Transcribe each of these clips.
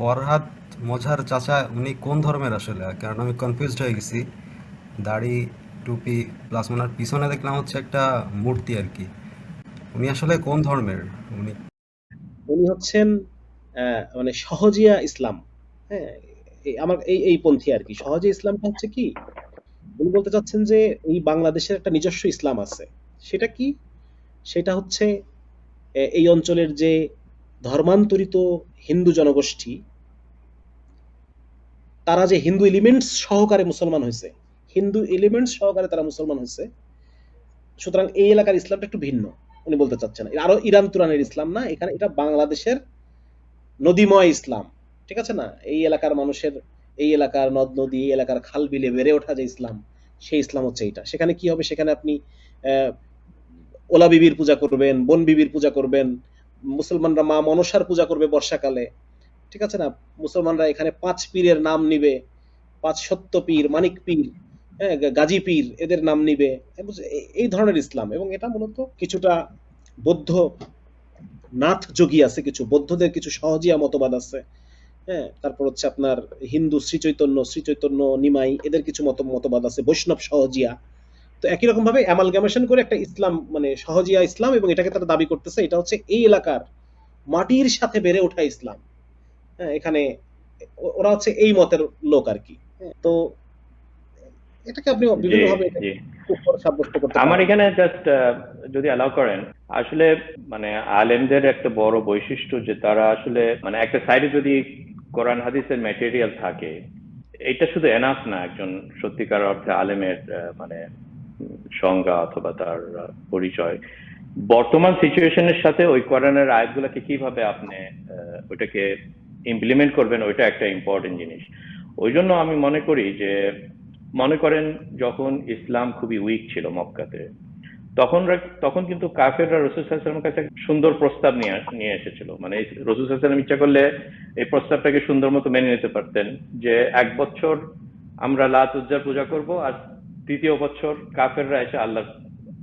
ফরহাদ মজার চাচা, উনি কোন ধর্মের আসলে? কারণ আমি কনফিউজড হয়ে গেছি। দাড়ি, টুপি প্লাস ওনার পিছনে দেখলাম হচ্ছে একটা মূর্তি আর কি। উনি আসলে কোন ধর্মের? উনি উনি হচ্ছেন মানে সহজিয়া ইসলাম। হ্যাঁ আমার, এই এই পন্থী আর কি। সহজে ইসলামটা হচ্ছে কি? উনি বলতে চাচ্ছেন যে এই বাংলাদেশের একটা নিজস্ব ইসলাম আছে। সেটা কি? সেটা হচ্ছে এই অঞ্চলের যে ধর্মান্তরিত হিন্দু জনগোষ্ঠী তারা যে হিন্দু এলিমেন্টস সহকারে মুসলমান হয়েছে, হিন্দু এলিমেন্টস সহকারে তারা মুসলমান হয়েছে, সুতরাং এই এলাকার ইসলামটা একটু ভিন্ন, উনি বলতে চাচ্ছেন আরও ইরান তুরানের ইসলাম না, এখানে এটা বাংলাদেশের নদীময় ইসলাম, ঠিক আছে না? এই এলাকার মানুষের, এই এলাকার নদ, নদী, এই এলাকার খাল বিলে বেড়ে ওঠা যে ইসলাম, সেই ইসলাম হচ্ছে এটা সেখানে কি হবে? সেখানে আপনি ওলা বিবির পূজা করবেন, বন বিবির পূজা করবেন, মুসলমানরা মা মনসার পূজা করবে বর্ষাকালে ঠিক আছে না? মুসলমানরা এখানে পাঁচ পীরের নাম নিবে। পাঁচ সত্য পীর, মানিক পীর হ্যাঁ গাজী পীর এদের নাম নিবে। এই- ধরনের ইসলাম। এবং এটা মূলত কিছুটা বৌদ্ধ নাথ যোগী আছে কিছু। বৌদ্ধদের কিছু সহজিয়া মতবাদ আছে। হ্যাঁ তারপর হচ্ছে আপনার হিন্দু শ্রী চৈতন্য শ্রী চৈতন্য নিমাই এদের কিছু মত মতবাদ আছে, বৈষ্ণব সহজিয়া। তো একই রকম ভাবে অ্যামালগামেশন করে একটা ইসলাম মানে সহজিয়া ইসলাম এবং এটাকে তারা দাবি করতেছে, এটা হচ্ছে এই এলাকার মাটির সাথে বেড়ে ওঠা ইসলাম। এখানে ওরা হচ্ছে এই মতের লোক আর কি। হ্যাঁ, তো এটাকে আপনি জি বিভিন্ন ভাবে সাব্যস্ত করতে আমার এখানে জাস্ট যদি অ্যালাউ করেন আসলে মানে আলেমদের একটা বড় বৈশিষ্ট্য যে তারা আসলে মানে একটা সাইডে যদি কোরআন হাদিসের ম্যাটেরিয়াল থাকে এটা শুধু এনাফ না একজন সত্যিকার অর্থে আলেমের মানে সংজ্ঞা অথবা তার পরিচয়। বর্তমান সিচুয়েশনের সাথে ওই কোরআনের আয়াতগুলোকে কীভাবে আপনি ওটাকে ইমপ্লিমেন্ট করবেন, ওইটা একটা ইম্পর্টেন্ট জিনিস। ওই জন্য আমি মনে করি যে, মনে করেন যখন ইসলাম খুবই উইক ছিল মক্কাতে, তখন তখন কিন্তু কাফেররা রসুল সাল্লামের কাছে সুন্দর প্রস্তাব নিয়ে নিয়ে এসেছিল। মানে রসুল সাল্লাম ইচ্ছা করলে এই প্রস্তাবটাকে সুন্দর মতো মেনে নিতে পারতেন যে, এক বছর আমরা লাত উজ্জার পূজা করব আর তৃতীয় বছর কাফেররা এসে আল্লাহ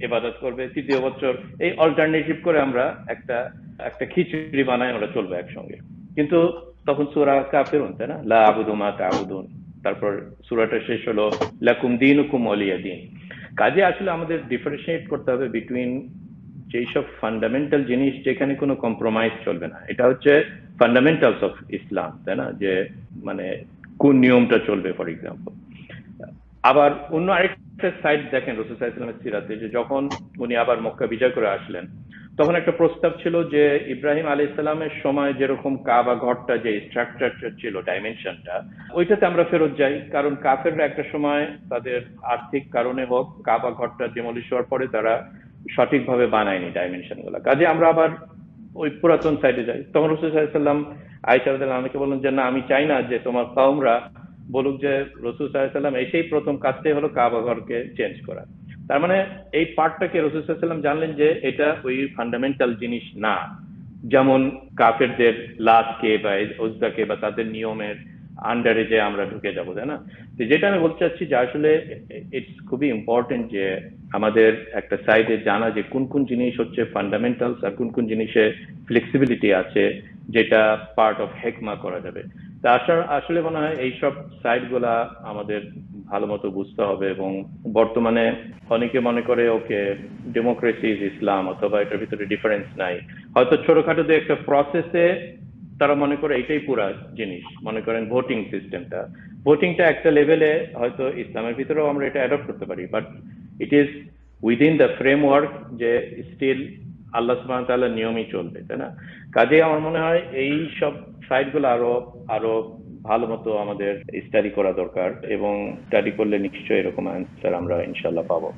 ইবাদত করবে। তৃতীয় বছর এই অল্টারনেটিভ করে আমরা একটা একটা খিচুড়ি বানায় আমরা চলবে একসঙ্গে। কিন্তু তখন সুরা কাফের তাই না? লা আবুদু মা তাবুদুন। তারপর সুরাটা শেষ হলো, লাকুম দিনুকুম ওয়ালিয়া দিন। কাজে আসলে আমাদের ডিফারেন্সিয়েট করতে হবে বিটুইন যেই সব ফান্ডামেন্টাল জিনিস যেখানে কোনো কম্প্রোমাইজ চলবে না। এটা হচ্ছে ফান্ডামেন্টালস অফ ইসলাম তাই না? যে মানে কোন নিয়মটা চলবে ফর এক্সাম্পল আবার অন্য আরেকটা সাইড দেখেন রসুল সাল্লামের সিরাতে, যে যখন উনি আবার মক্কা বিজয় করে আসলেন তখন একটা প্রস্তাব ছিল যে ইব্রাহিম আলী ইসলামের সময় যেরকম কাবা ঘরটা, যে স্ট্রাকচারটা ছিল ডাইমেনশনটা ওইটাতে আমরা ফেরত যাই। কারণ কাফেররা একটা সময় তাদের আর্থিক কারণে হোক কাবা ঘরটা ডিমলিশ হওয়ার পরে তারা সঠিকভাবে বানায়নি ডাইমেনশনগুলা কাজে আমরা আবার ওই পুরাতন সাইডে যাই। তখন রসুল সাল্লাম আইসা আমাকে বললেন যে, না, আমি চাই না যে তোমার কওমরা বলুক যে রসুল সাল্লাম এসেই প্রথম কাজটাই হলো কাবা ঘরকে চেঞ্জ করা। তার মানে এই পার্টটাকে রসুল সাল্লাম জানলেন যে এটা ওই ফান্ডামেন্টাল জিনিস না। যেমন কাফেরদের লাতকে বা ওজদাকে বা তাদের নিয়মের আন্ডারে যে আমরা ঢুকে যাব, তাই না? তো যেটা আমি বলতে চাচ্ছি যে আসলে ইটস খুবই ইম্পর্টেন্ট যে আমাদের একটা সাইডে জানা যে কোন কোন জিনিস হচ্ছে ফান্ডামেন্টালস আর কোন কোন জিনিসে ফ্লেক্সিবিলিটি আছে যেটা পার্ট অফ হেকমা করা যাবে। তা আসলে আসলে মনে হয় এইসব সাইডগুলা আমাদের ভালো মতো বুঝতে হবে এবং বর্তমানে অনেকে মনে করে, ওকে ডেমোক্রেসি ইজ ইসলাম অথবা এটার ভিতরে ডিফারেন্স নাই। হয়তো ছোটখাটো যে একটা প্রসেসে তারা মনে করে এটাই পুরা জিনিস। মনে করেন ভোটিং সিস্টেমটা ভোটিংটা একটা লেভেলে হয়তো ইসলামের ভিতরেও আমরা এটা অ্যাডপ্ট করতে পারি but it is within the framework যে স্টিল আল্লাহ সুবহান তাআলার নিয়মই চলবে, তাই না? কাজে আমার মনে হয় এই সব সাইটগুলো আরও আরও ভালো মতো আমাদের স্টাডি করা দরকার এবং স্টাডি করলে নিশ্চয়ই এরকম অ্যান্সার আমরা ইনশাল্লাহ পাবো।